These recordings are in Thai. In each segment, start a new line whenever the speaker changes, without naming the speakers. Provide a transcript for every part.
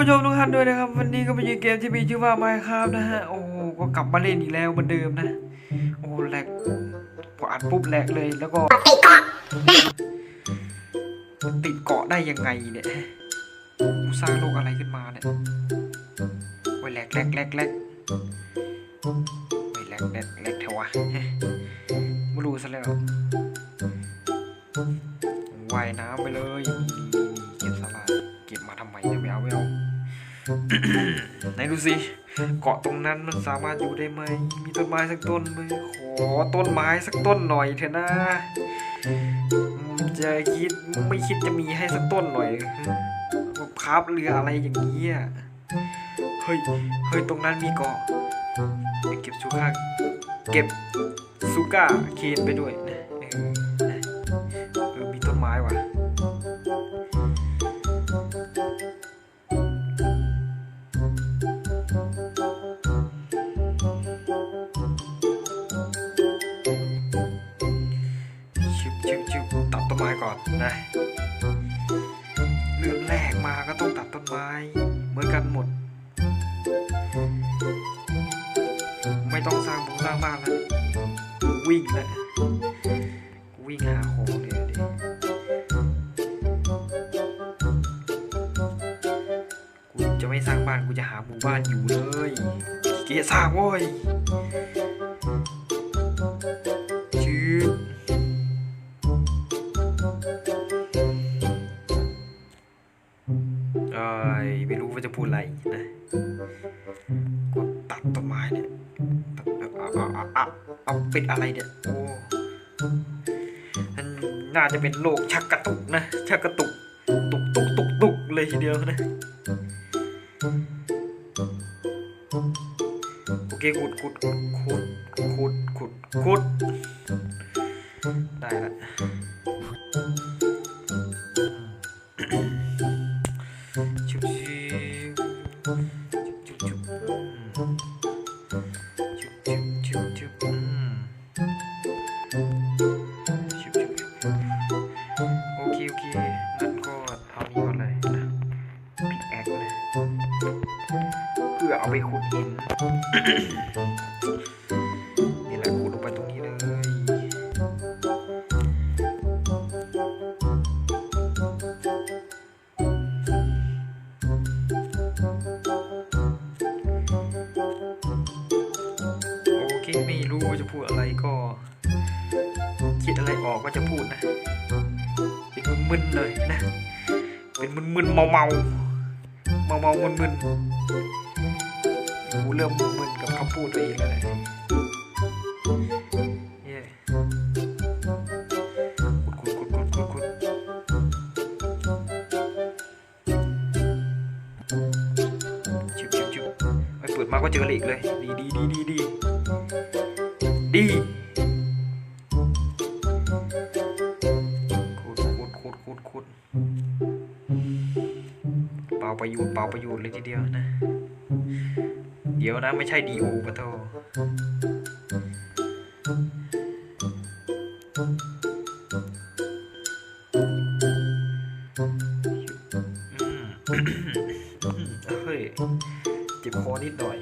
ผู้ชมทุกท่านด้วยนะครับ วันนี้ก็เป็นเกมที่มีชื่อว่า Minecraft นะฮะ โอ้ก็กลับมาเล่นอีกแล้วเหมือนเดิมนะ โอ้แหลกพออัดปุ๊บแหลกเลยแล้วก็ติดเกาะติดเกาะได้ยังไงเนี่ยกูสร้างโลกอะไรขึ้นมาเนี่ยโอ้ยแหลกแหลกแหลกแหลกไม่แหลกแหลกแหลกเถอะวะไม่รู้ซะแล้วว่ายน้ำไปเลยเก็บสาหร่ายเก็บมาทำไมเนี่ยไม่เอาไม่เอา ไหนดูสิ เกาะตรงนั้นมันสามารถอยู่ได้ไหม มีต้นไม้สักต้นไหมขอต้นไม้สักต้นหน่อยเถอะนะ จะคิดไม่คิดจะมีให้สักต้นหน่อยว่าพับเรืออะไรอย่างนี้อะเฮ้ย เฮ้ย ตรงนั้นมีเกาะไปเก็บชูค่าเก็บซูก้าเคนไปด้วยนะ จะไม่สร้างบ้านกูจะหาหมู่บ้านอยู่เลยเกียสร้างโว้ยชืดเอ้ไม่รู้ว่าจะพูดอะไรนะก็ตัดต้นไม้เนี่ยตัดเอาเอาเอาเอาเอาเป็นอะไรเนี่ยโอ้นน่าจะเป็นโรคชักกระตุกนะ ชักกระตุกตุกตุกตุกตุกเลยทีเดียวนะ กี้ขุดขุดขุดขุดขุดขุดขุด เป็นมึนๆเลยนะ เป็นมึนๆเมาเมาเมาเมามึนๆกูเริ่มมึนๆกับคำพูดตัวเองแล้วแหละเนี่ยขุดขุดขุดขุดขุดขุดชิบชิบชิบไปเปิดมาก็เจอเหล็กเลย ดีดีดีดีดีดี ดูเลยชน์เลยทีเดียวนะ เดี๋ยวนะไม่ใช่ดีโอปะโทเฮ้ยเจ็บคอนิดหน่อย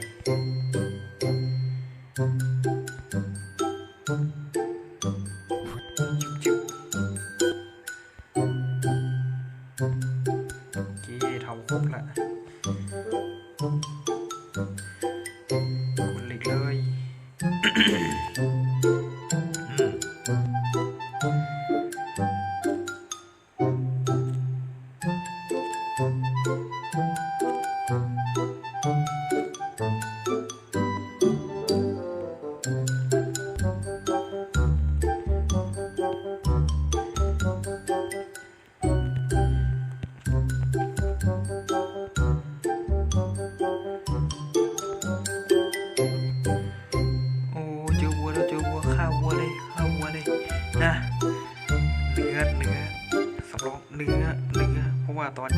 ตอน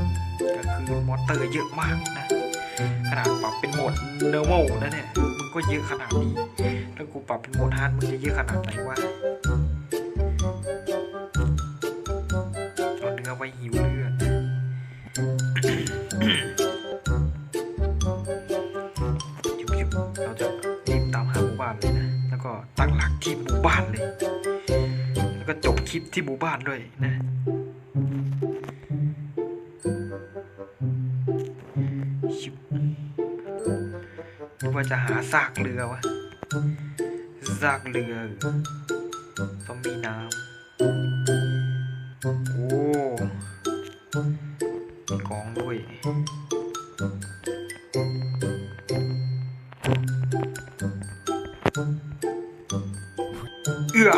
ก็คือมอเตอร์เยอะมากนะ ขนาดปรับเป็นโหมดเ normal นวเนี่ยมันก็เยอะขนาดนี้ถ้ากูปรับเป็นโหมดฮาร์ดมันจะเยอะขนาดไหนวะตอนเนื้อไว้หิวเลือดจุบๆเราจะรีบตามหาหมู่บ้านเลยนะ แล้วก็ตั้งหลักที่หมู่บ้านเลย แล้วก็จบคลิปที่หมู่บ้านด้วยนะ ว่าจะหาซากเรือวะซากเรือต้องมีน้ำโอ้มีกองด้วยเอือ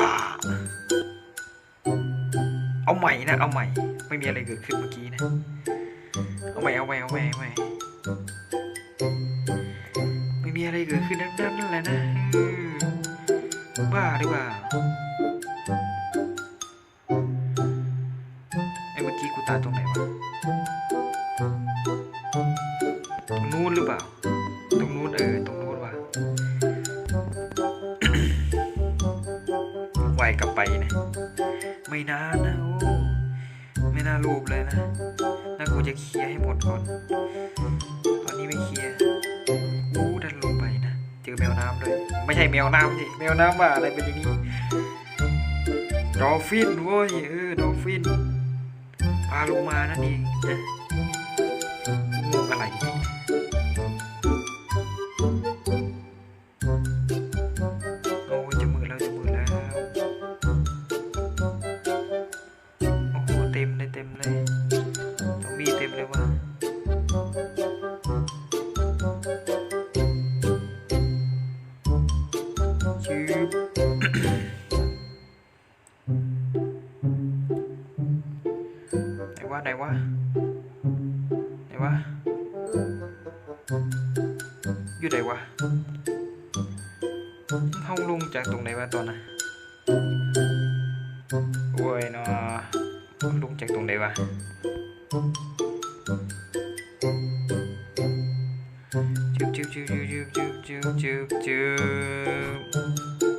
เอาใหม่นะ เอาใหม่ ไม่มีอะไรเกิดขึ้นเมื่อกี้นะ Và 吧 นะว่าอะไรเป็นอย่างนี้ ดอฟฟินเว้ยเออ ดอฟฟินปลาโลมานั่นเองน này quá. Này quá. Vui đẹp quá. Không luôn chặt tuần này ba tuần à ui, nó luôn chặt tuần này ba chụp chụp chụp chụp chụp chụp chụp chụp.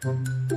Thank you.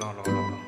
no, no, no. no.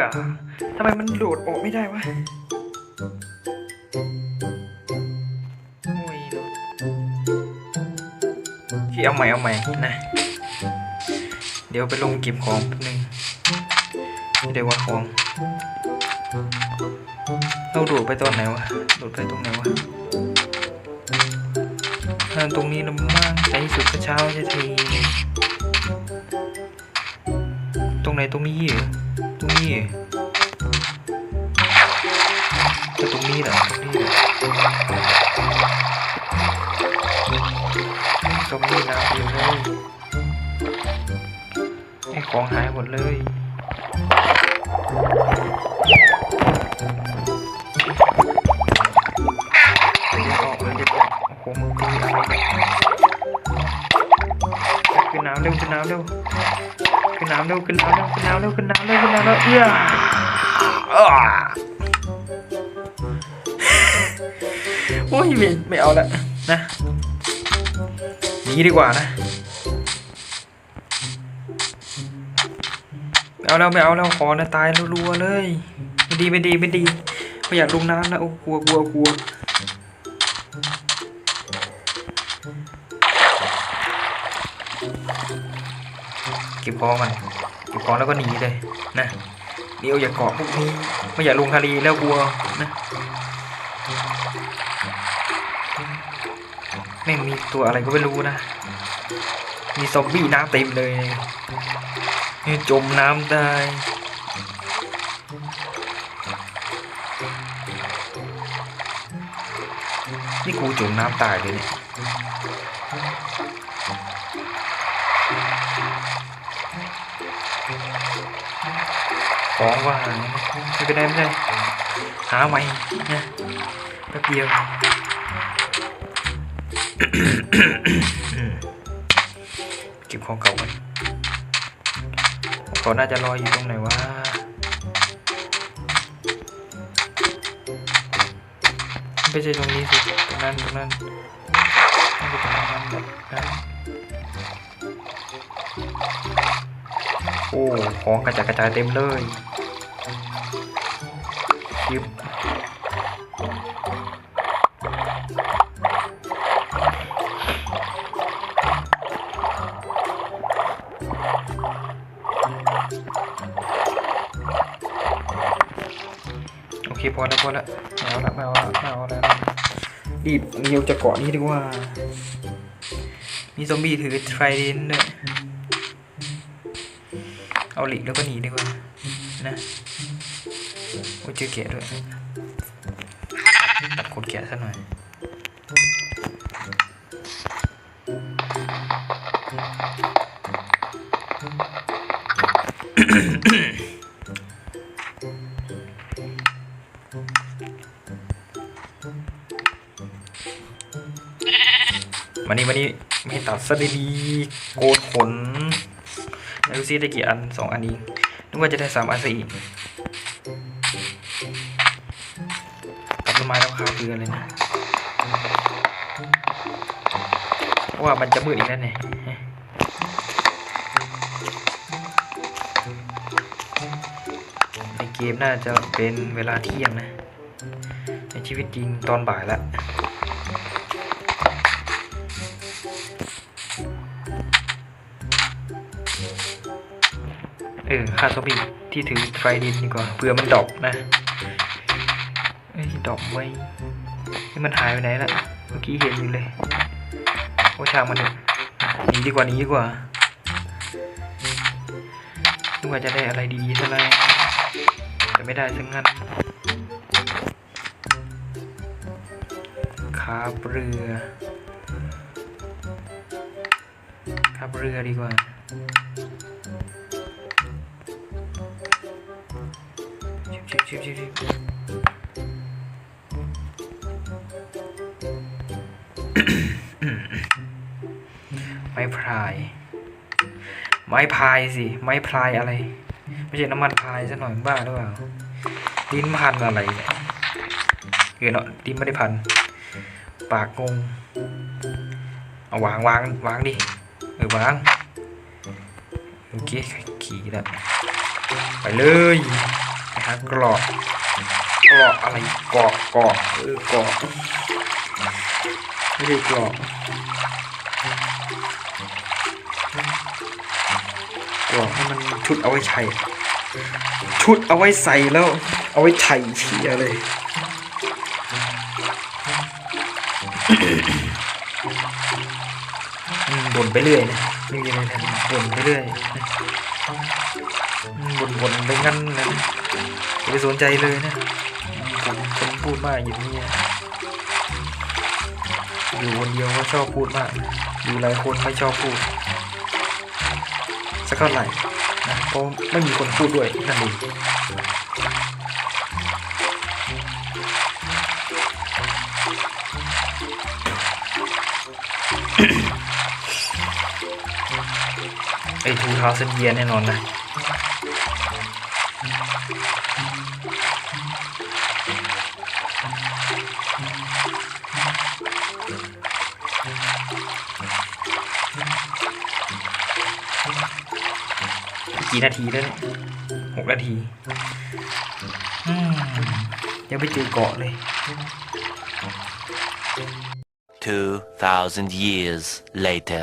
อทำไมมันโดดออกไม่ได้วะพี่เอาใหม่เอาใหม่นะ เดี๋ยวไปลงเก็บของนึงไม่ได้ว่าของ เราโดดไปตอนไหนวะ โดดไปตรงไหนวะทางตรงนี้นะมั่งในที่สุดก็เช้าจะที ตรงไหนตรงนี้เหรอ รงนี้จะตรงนี้เหรอตรงนี้เหรอตรงนี้น้ำอยู่เลยไอ้ของหายหมดเลยเดี๋ยวออกเลยเดี๋ยวออกโอ้โหมึงตีอะไรขึ้นน้ำเร็วขึ้นน้ำเร็ว ขึ้นน้ำเร็วขึ้นน้ำเร็วขึ้นน้ำเร็วขึ้นน้ำเร็วขึ้นน้ำเร็วเอื้ออ้าโอ้ยไม่ไม่เอาละนะหนีดีกว่านะไม่เอาแล้วไม่เอาแล้วขอนะตายรัวๆเลยไม่ดีไม่ดีไม่ดีไม่อยากลงน้ำนะโอ้กลัวกลัวกลัว ก็บของมันเก็บของแล้วก็หนีเลยนะเดี๋ยวอย่าเกาะพวกนี้ไม่อย่าลงทะเลแล้วกลัวนะแม่งมีตัวอะไรก็ไม่รู้นะ มีซอมบี้น้ำเต็มเลยนี่จมน้ำได้นี่กูจมน้ำตายเลยเนี่ย ของก็หาไม่เป็นไรไม่เป็นไรหาใหม่นะแป๊บเดียวเก็บของเก่ากันของเก่าน่าจะลอยอยู่ตรงไหนวะไม่ใช่ตรงนี้สิตรงนั้นตรงนั้นไม่ใช่ตรงนั้นแบบนั้น อ้ของกระจายกระจายเต็มเลยยิบโอเคพอแล้วพอแล้วไม่เอาละไม่เอาละไม่เอาแล้วรีบเนียวจะเกาะนี้ดีกว่า มีซอมบี้ถือไฟเดนด้วย เอาหลีกแล้วก็หนีดีกว่านะโอ้เจอแกะด้วยตัดขนแกะซะหน่อยมานี่มานี่ไม่ตัดซะดีๆโกนขน ดูซิได้กี่อันสองอันนี้นึกว่าจะได้สามอันซะอีกตัดต้นไม้แล้วคาเกลือเลยนะเพราะว่ามันจะมืดอีกแล้วเนี่ยในเกมน่าจะเป็นเวลาเที่ยงนะ ในชีวิตจริงตอนบ่ายแล้ว เออฆ่าซอมบี้ที่ถือไฟดินดีกว่าเผื่อมันดอกนะเอ้ยดอกไว้นี่มันหายไปไหนละเมื่อกี้เห็นอยู่เลยโอ้ช่างมันเถอะหนีดีกว่านี้ดีกว่านึกว่าจะได้อะไรดีๆซะแล้วแต่ไม่ได้สักงั้นขาบเรือขาบเรือดีกว่า ชิบชิบชิบไม้พราย ไม้พายสิ ไม้พรายอะไร ไม่ใช่น้ำมันพายซะหน่อยบ้าหรือเปล่าดินพันอะไรเนี่ยเออเนาะดินไม่ได้พัน ปากงง เอาวางวางวางดิ เออวางโอเคขี่แล้วไปเลย หากรอกกรอกอะไรกาะเกาะเออเกาะไม่ได้กรอกกรอกให้มันชุดเอาไว้ใช้ชุดเอาไว้ใส่แล้ว เอาไว้ไถ่เชียเลยบ่นไปเรื่อยนะไม่มีอะไรทำบ่นไปเรื่อยบ่นบ่นไปงั้นนะ อย่าไปสนใจเลยนะผมคนพูดมากอย่างนี้อยู่คนเดียวก็ชอบพูดมาก อยู่หลายคนไม่ชอบพูด สักเท่าไหร่นะเพราะไม่มีคนพูดด้วยนั่นเองไอ้ทูเท้าเซนเยียแน่นอนนะ กี่นาทีแล้วเนี่ยหกนาทีอืมยังไม่เจอเกาะเลย
2,000 years later.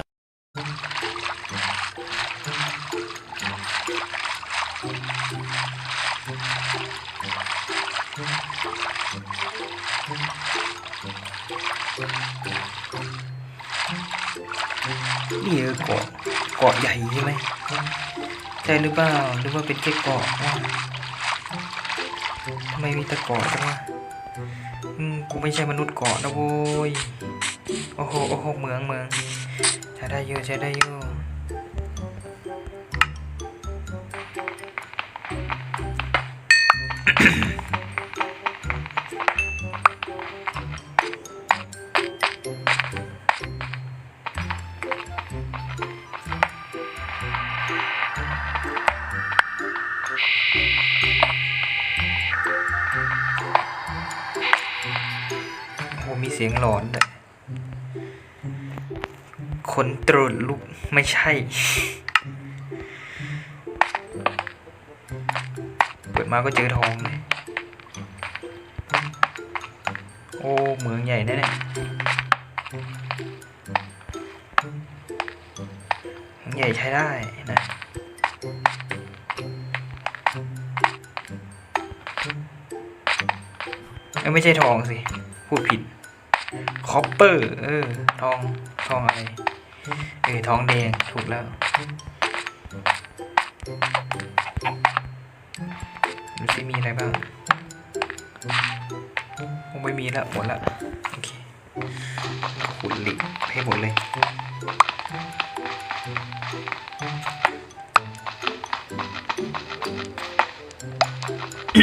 นี่เออเกาะเกาะใหญ่ใช่ไหม ใช่หรือเปล่าหรือว่าเป็นแค่เกาะวะทำไมมีตะเกาะจังวะอืมกูไม่ใช่มนุษย์เกาะนะโว้ยโอ้โหโอ้โหเมืองเมืองใช้ได้เยอะใช้ได้เยอะ สียงหลอนด้วยคนตรุดลุกไม่ใช่ เปิดมาก็เจอทองเลยโอ้ เมืองใหญ่แน่ๆเมืองใหญ่ใช้ได้นะไม่ใช่ทองสิ พูดผิด คอปเปอร์เออทองทองอะไรเออทองแดงถูกแล้วดูสิมีอะไรบ้างคงไม่มีแล้วหมดละโอเคขุดหล็กให้หมดเลยอื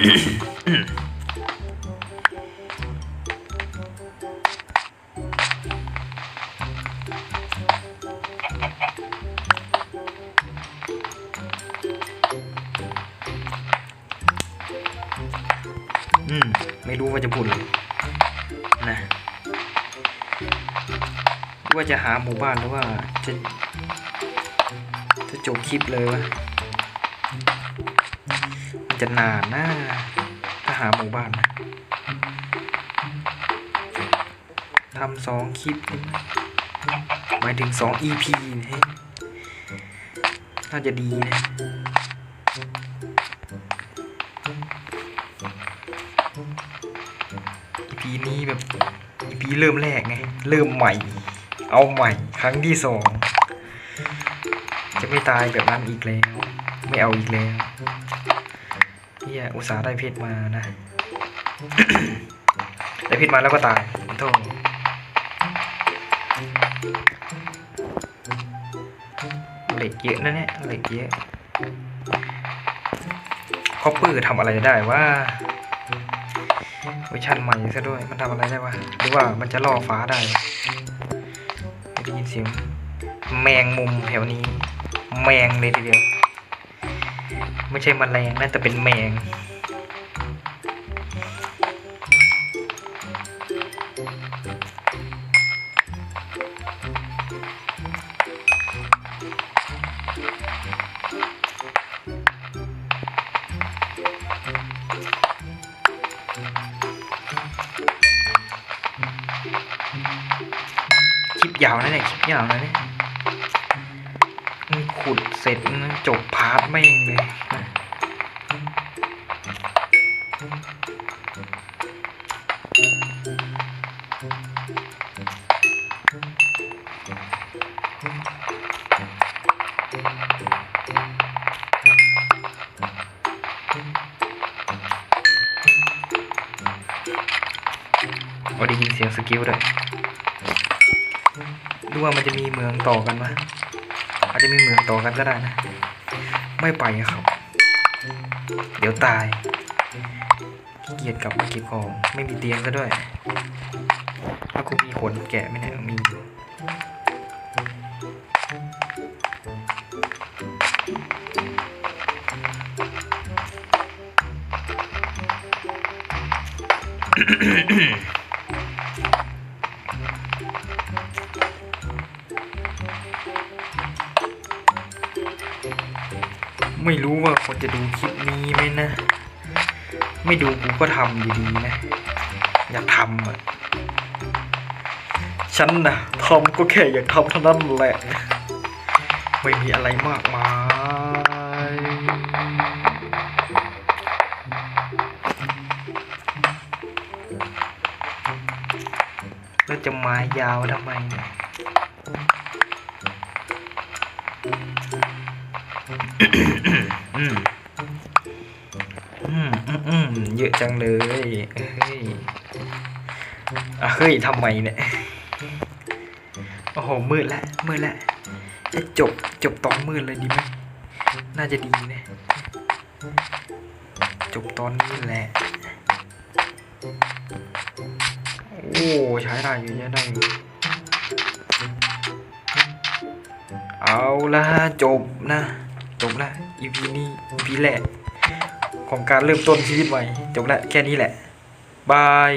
หาหมู่บ้านหรือว่าจะจะจบคลิปเลยวะมันจะนานนะถ้าหาหมู่บ้านนะทำสองคลิปหมายถึงสอง EP นะฮ้ยน่าจะดีนะ EP นี้แบบ EP เริ่มแรกไง เริ่มใหม่ เอาใหม่ครั้งที่สองจะไม่ตายแบบนั้นอีกแล้ว ไม่เอาอีกแล้วเฮียอุตส่าห์ได้เพชรมานะ ได้เพชรมาแล้วก็ตายโทษเหล็กเยอะนะเนี่ยเหล็กเยอะคอปเปอร์ทำอะไรได้ว่าเวอร์ชันใหม่ซะด้วยมันทำอะไรได้วะหรือว่ามันจะล่อฟ้าได้ สิแมงมุมแถวนี้ แมงเลยทีเดียว ไม่ใช่มแมลงน่าจะเป็นแมงาวนะเนี่าวนะเนี่ยนี่ขุดเสร็จนะจบพาร์ทไม่เองเลยนะโอ้ได้ยินเสียงสกิลด้วย ว่ามันจะมีเมืองต่อกันไหมอาจจะมีเมืองต่อกันก็ได้นะ ไม่ไปอะครับ เดี๋ยวตายขี้เกียจกลับมาเก็บของ ไม่มีเตียงซะด้วยแล้วกูมีขนแกะไหมเนี่มีอยู่ไว่าคนจะดูคลิปนี้ไหมนะ ไม่ดูกูก็ทำอยู่ดีนะ อยากทำอะ ฉันนะทำก็แค่อยากทำเท่านั้นแหละ ไม่มีอะไรมากมายแล้วจะมายาวทำไมเนี่ย จังเลยเฮ้ยอะเฮ้ยทำไมเนี่ย โอ้โห มืดแล้ว มืดแล้วจะจบ จบตอนมืดเลยดีไหม น่าจะดีนะ จบตอนนี้แหละ โอ้ใช้ได้อยู่ใช้ได้อยู่เอาละจบนะ จบละ EP นี้ EP แรก ของการเริ่มต้นชีวิตใหม่จบละแค่นี้แหละ บาย